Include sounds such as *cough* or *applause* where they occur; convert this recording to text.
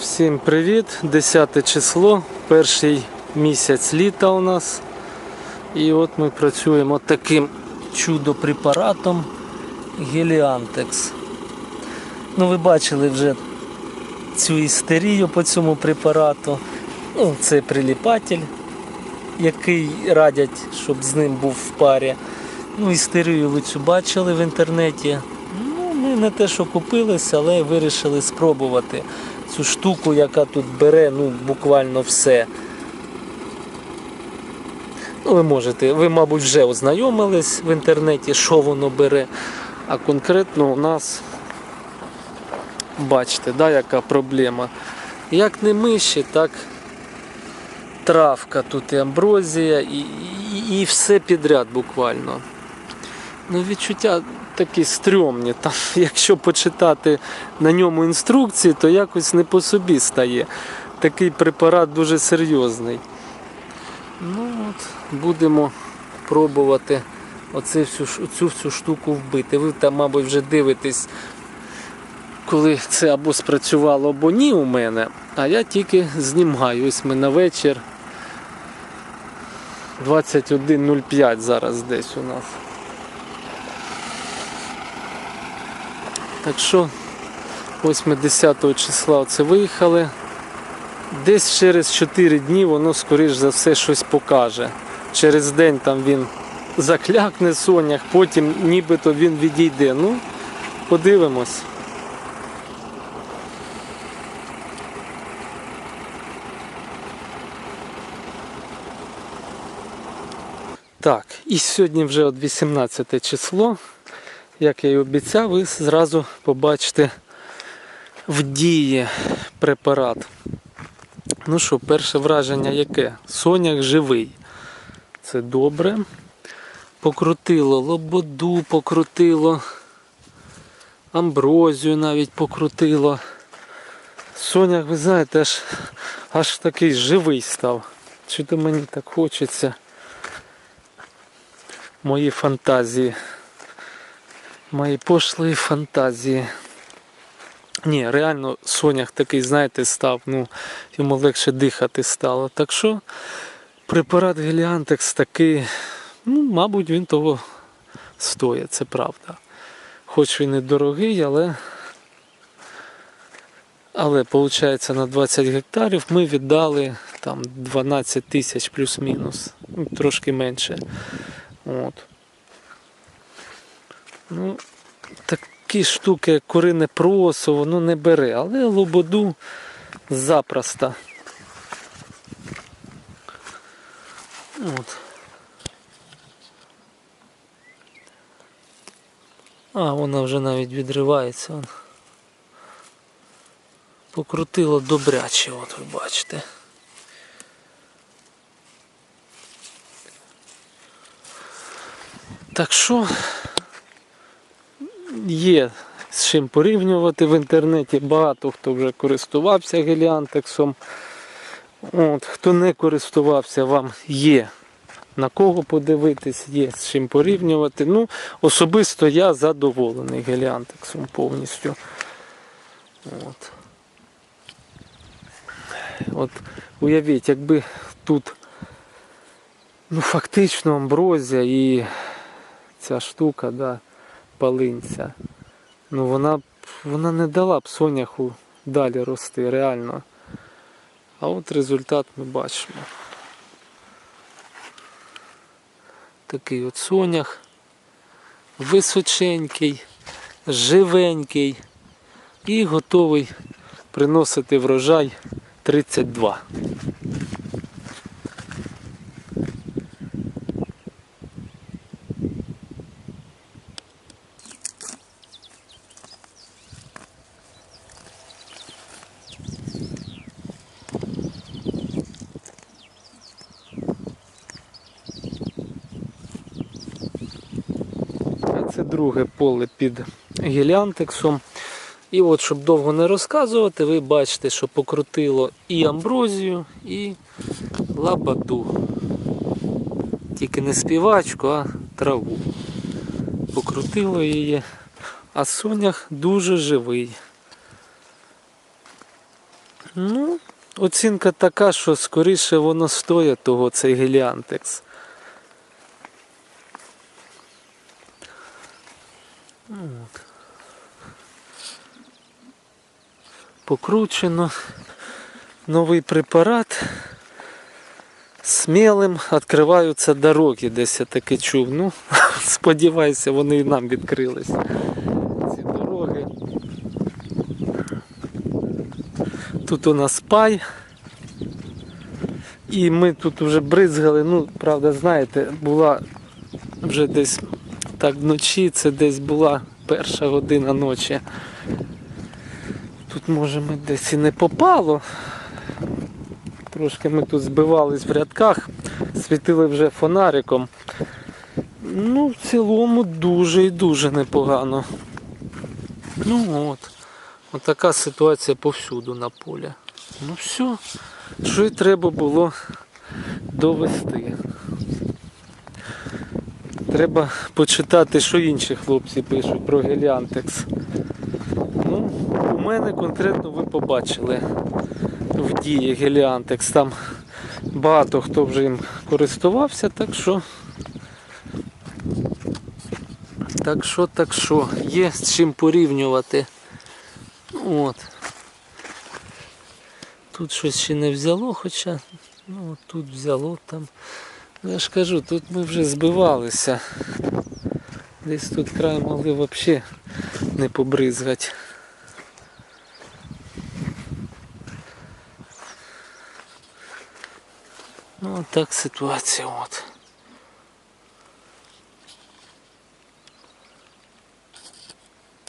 Всім привіт! 10 число, перший місяць літа у нас. І от ми працюємо таким чудо-препаратом Геліантекс. Ну, ви бачили вже цю істерію по цьому препарату. Ну, це приліпатель, який радять, щоб з ним був в парі. Ну, істерію ви цю бачили в інтернеті. Ну, ми не те, що купилися, але вирішили спробувати цю штуку, яка тут бере ну, буквально все. Ну, ви можете, ви, мабуть, вже ознайомились в інтернеті, що воно бере. А конкретно у нас, бачите, да, яка проблема. Як не миші, так травка, тут і амброзія, і, і, і все підряд буквально. Ну, відчуття такі стрьомні. Там, *laughs* якщо почитати на ньому інструкції, то якось не по собі стає. Такий препарат дуже серйозний. Ну от, будемо пробувати оце всю, всю штуку вбити. Ви там, мабуть, вже дивитесь, коли це або спрацювало, або ні у мене. А я тільки знімаю. Ось ми на вечір. 21.05 зараз десь у нас. Так що, ось ми 10 числа оце виїхали. Десь через 4 дні воно, скоріш за все, щось покаже. Через день там він заклякне сонях, потім нібито він відійде. Ну, подивимось. Так, і сьогодні вже от 18 число. Як я і обіцяв, ви зразу побачите в дії препарат. Ну що, перше враження яке? Соняк живий. Це добре. Покрутило лободу, покрутило, амброзію навіть покрутило. Соняк, ви знаєте, аж, аж такий живий став. Чи то мені так хочеться? Мої фантазії. Мої пошлі фантазії. Ні, реально сонях такий, знаєте, став, ну, йому легше дихати стало. Так що препарат Геліантекс такий, ну, мабуть, він того стоїть, це правда. Хоч він і дорогий, але. Але, виходить, на 20 гектарів ми віддали там 12 тисяч плюс-мінус, ну, трошки менше. От. Ну, такі штуки, як курине просо, воно не бере, але лободу запросто. От. А, вона вже навіть відривається. Вон. Покрутило добряче, от ви бачите. Так що є з чим порівнювати в інтернеті. Багато хто вже користувався геліантексом. От, хто не користувався, вам є на кого подивитись, є з чим порівнювати. Ну, особисто я задоволений геліантексом повністю. От. От уявіть, якби тут ну, фактично амброзія і ця штука, да, палинця, ну вона, вона не дала б соняху далі рости, реально. А от результат ми бачимо. Такий от сонях, височенький, живенький і готовий приносити врожай 32. Друге поле під геліантексом. І от, щоб довго не розказувати, ви бачите, що покрутило і амброзію, і лабаду. Тільки не співачку, а траву. Покрутило її. А сонях дуже живий. Ну, оцінка така, що скоріше воно стоїть того, цей геліантекс. От. Покручено. Новий препарат. Смілим відкриваються дороги, десь я таки чув. Ну, *laughs* сподіваюся, вони і нам відкрились. Ці дороги. Тут у нас пай. І ми тут вже бризгали, ну, правда, знаєте, була вже десь так вночі, це десь була перша година ночі. Тут може ми десь і не попало. Трошки ми тут збивались в рядках, світили вже фонариком. Ну, в цілому дуже і дуже непогано. Ну от. Отака ситуація повсюду на полі. Ну все, що й треба було довести. Треба почитати, що інші хлопці пишуть про геліантекс. Ну, у мене конкретно ви побачили в дії геліантекс. Там багато хто вже їм користувався, так що. Так що, так що, є з чим порівнювати. От. Тут щось ще не взяло, хоча ну, тут взяло там. Ну, Я ж кажу, тут ми вже збивалися. Десь тут край могли взагалі не побризгати. Ну, так ситуація от.